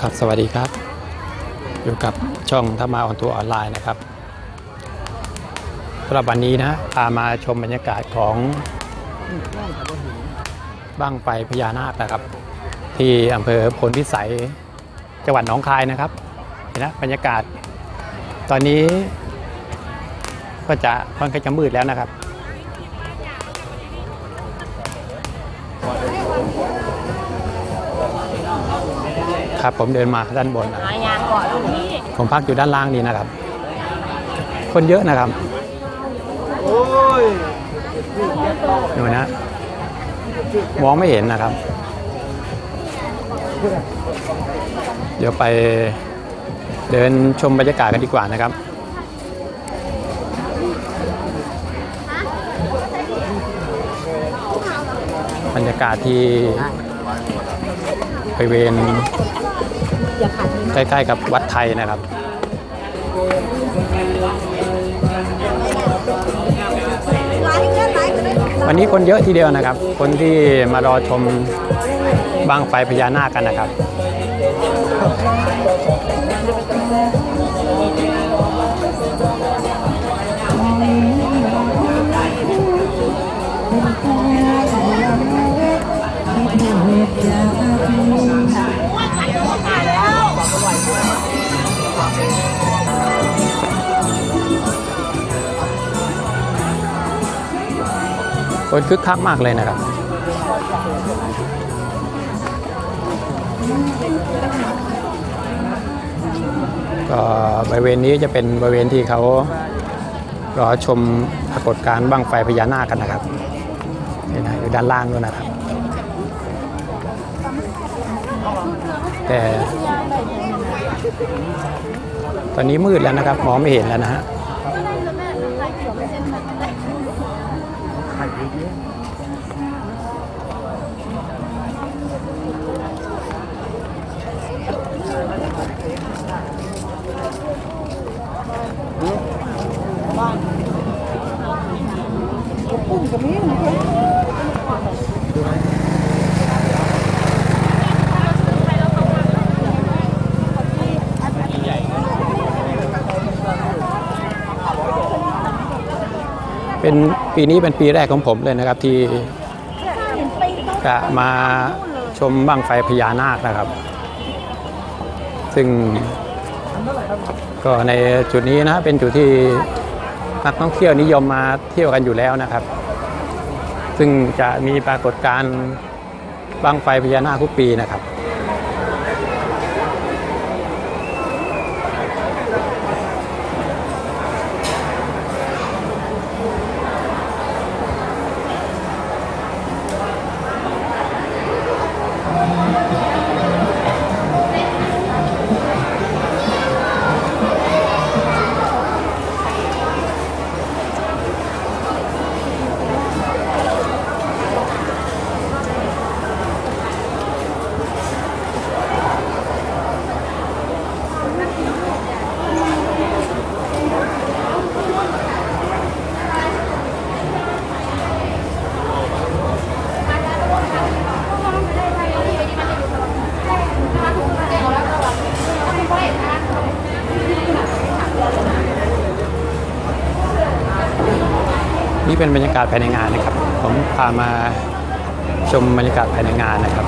ครับสวัสดีครับ อยู่กับช่องธรรมาออนทัวร์ออนไลน์นะครับสำหรับวันนี้นะพามาชมบรรยากาศของบ้างไฟพญานาคนะครับ ที่อำเภอพลพิสัยจังหวัดหนองคายนะครับเห็นนะบรรยากาศ ตอนนี้ก็จะค่อนข้างจะมืดแล้วนะครับ ครับ ผมเดินมาด้านบนนะหายางก่อนลูกพี่ผมพักอยู่ด้านล่างนี้นะครับ คนเยอะนะครับดูนะมองไม่เห็นนะครับ เดี๋ยวไปเดินชมบรรยากาศกันดีกว่านะครับ บรรยากาศที่บริเวณอย่าขัดมือ ใกล้ๆกับวัดไทยนะครับ วันนี้คนเยอะทีเดียวนะครับ คนที่มารอชมบังไฟพญานาคกันนะครับ คนคึกคักมากเลยนะครับ ก็บริเวณนี้จะเป็นบริเวณที่เขารอชมปรากฏการณ์บั้งไฟพญานาคกันนะครับนี่นะอยู่ด้านล่างด้วยนะครับ แต่ ตอนนี้มืดแล้วนะครับมองไม่เห็นแล้วนะฮะ เป็น ปีนี้เป็นปีแรกของผมเลยนะครับที่จะมาชมบั้งไฟพญานาคนะครับ ซึ่งก็ในจุดนี้นะเป็นจุดที่นักท่องเที่ยวนิยมมาเที่ยวกันอยู่แล้วนะครับ ซึ่งจะมีปรากฏการณ์บั้งไฟพญานาคทุกปีนะครับ เป็นบรรยากาศภายในงานนะครับ ผมพามาชมบรรยากาศภายในงานนะครับ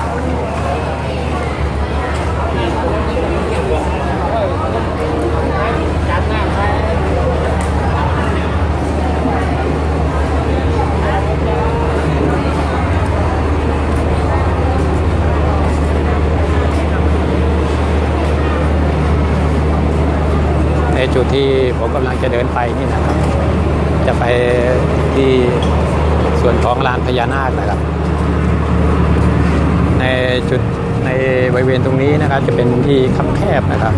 ในจุดที่ผมกำลังจะเดินไปนี่นะครับ จะไปที่ส่วนของลานพญานาคนะครับ ในจุดในบริเวณตรงนี้นะครับ จะเป็นที่คับแคบนะครับ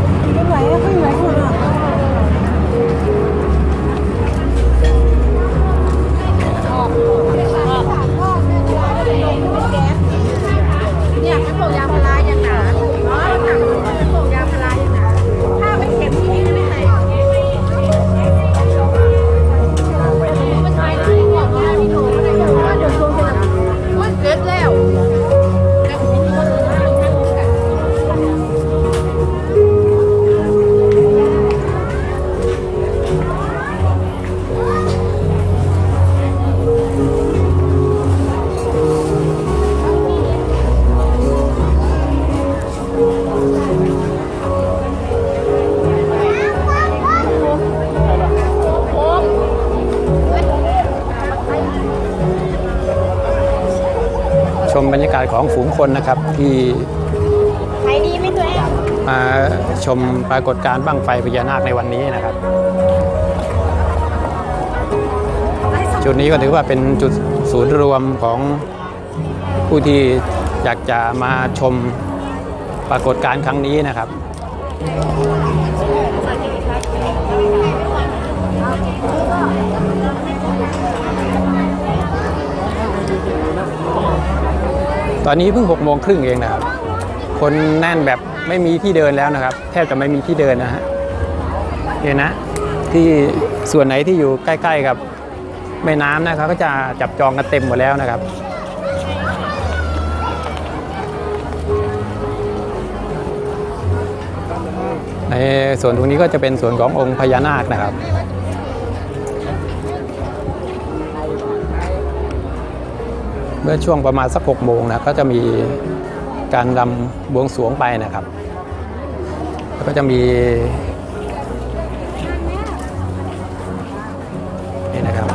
มบรรยากาศของฝูงคนนะครับที่ขายดีไหมตัวเองมาชมปรากฏการณ์บั้งไฟพญานาคในวันนี้นะครับ จุดนี้ก็ถือว่าเป็นจุดศูนย์รวมของผู้ที่อยากจะมาชมปรากฏการณ์ครั้งนี้นะครับ ตอนนี้เพิ่งหกโมงครึ่งเองนะครับ คนแน่นแบบไม่มีที่เดินแล้วนะครับ แทบจะไม่มีที่เดินนะฮะเนี่ยนะที่ส่วนไหนที่อยู่ใกล้ ๆกับแม่น้ำนะครับ ก็จะจับจองกันเต็มหมดแล้วนะครับในส่วนตรงนี้ก็จะเป็นส่วนขององค์พญานาคนะครับ มื่อช่วงประมาณสักหกโมงนะก็จะมีการรำบวงสรวงไปนะครับ แล้วก็จะมีนี่นะครับ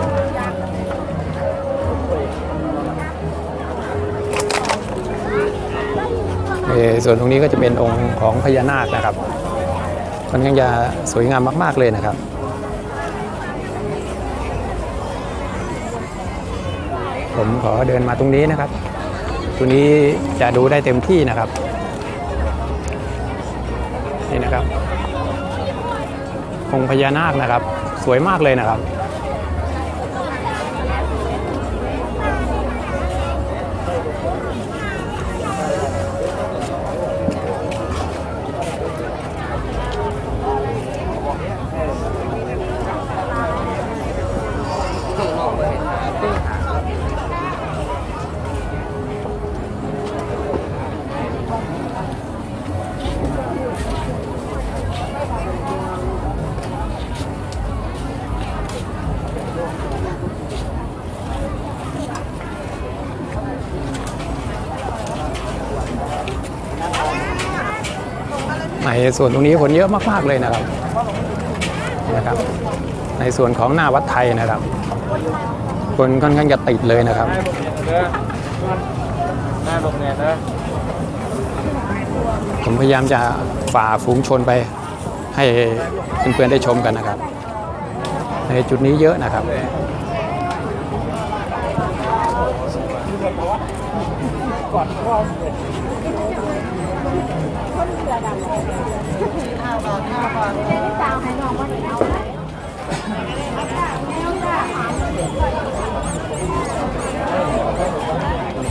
เอ่อส่วนตรงนี้ก็จะเป็นองค์ของพญานาคนะครับมันยังจะสวยงามมาก ๆ เลยนะครับ ผมขอเดินมาตรงนี้นะครับ ตรงนี้จะดูได้เต็มที่นะครับ นี่นะครับองค์พญานาคนะครับ สวยมากเลยนะครับ ใน ส่วนตรงนี้คนเยอะมากๆเลยนะครับนะครับ ในส่วนของหน้าวัดไทยนะครับ คนค่อนข้างจะติดเลยนะครับหน้าลงเนี่ยนะผมพยายามจะฝ่าฝูงชนไปให้เพื่อนๆได้ชมกันนะครับ ในจุดนี้เยอะนะครับสาวให้น้องว่าเดี๋ยว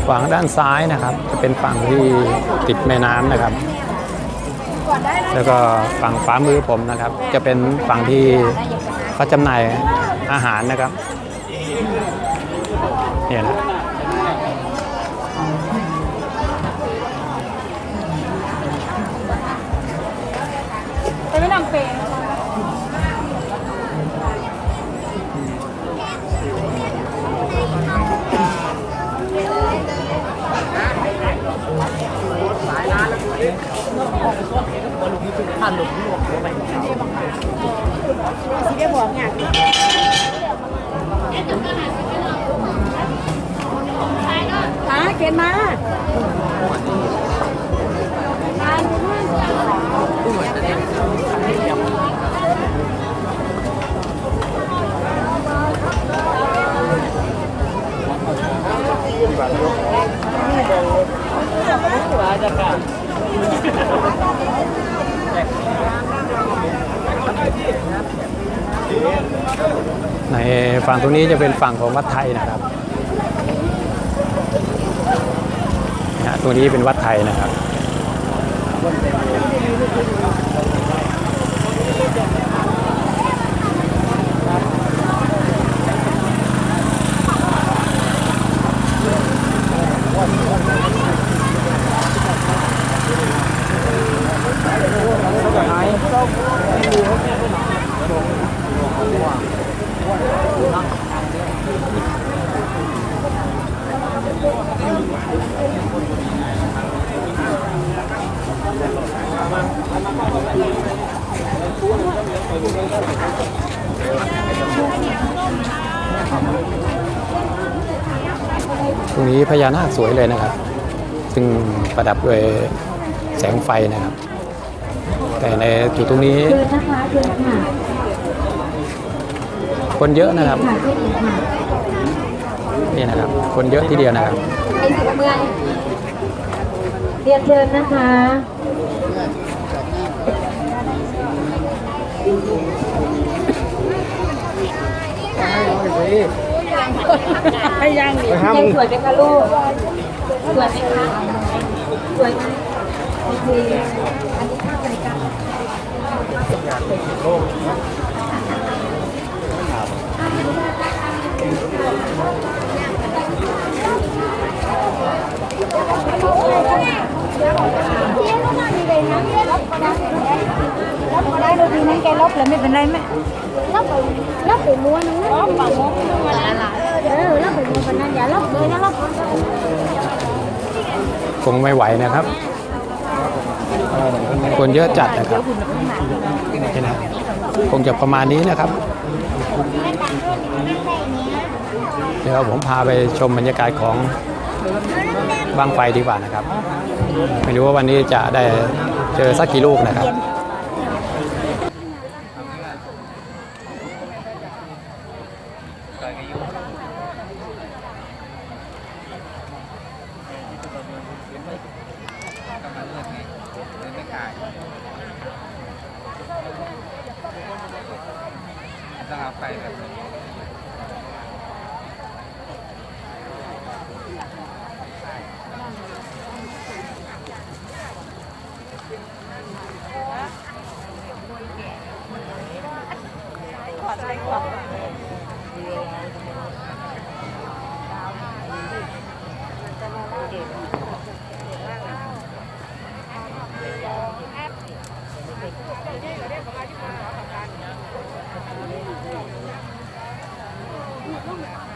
ฝั่งด้านซ้ายนะครับ จะเป็นฝั่งที่ติดแม่น้ำนะครับ แล้วก็ฝั่งขวามือผมนะครับ จะเป็นฝั่งที่เขาจำหน่ายอาหารนะครับเนี่ยนะ ไปไม่นำเปย์ท่านหลวงพ่หัวไปสิได้บอกเนี่ยหาเกณฑ์มา ในฝั่งตรงนี้จะเป็นฝั่งของวัดไทยนะครับนะตรงนี้เป็นวัดไทยนะครับ ตรงนี้พญานาคสวยเลยนะครับ ซึ่งประดับด้วยแสงไฟนะครับ แต่ในจุดตรงนี้เชิญนะคะเชิญค่ะคนเยอะนะครับค่ะเชิญอีกค่ะนี่นะครับ คนเยอะทีเดียวนะครับไอ้สิบเมื่อยเรียนเชิญนะคะ ให้ย่างดิยังสวยไหมคะลูกสวยไหมคะสวยไหมโอเคอันนี้ข้าวใส่กันลบก็ได้ดีนั้นแกลบเลยไม่เป็นไรไหมลบลบไปม้วนนึงนะลบไปม้วนนึงมา ละเออลบไปม้วนกันนั้นอย่าลบเลยนะลบคงไม่ไหวนะครับ คนเยอะจัดนะครับนะคงจะประมาณนี้นะครับ เดี๋ยวผมพาไปชมบรรยากาศของบางไฟดีกว่านะครับ ไม่รู้ว่าวันนี้จะได้เจอสักกี่ลูกนะครับ 拜一แ Come on.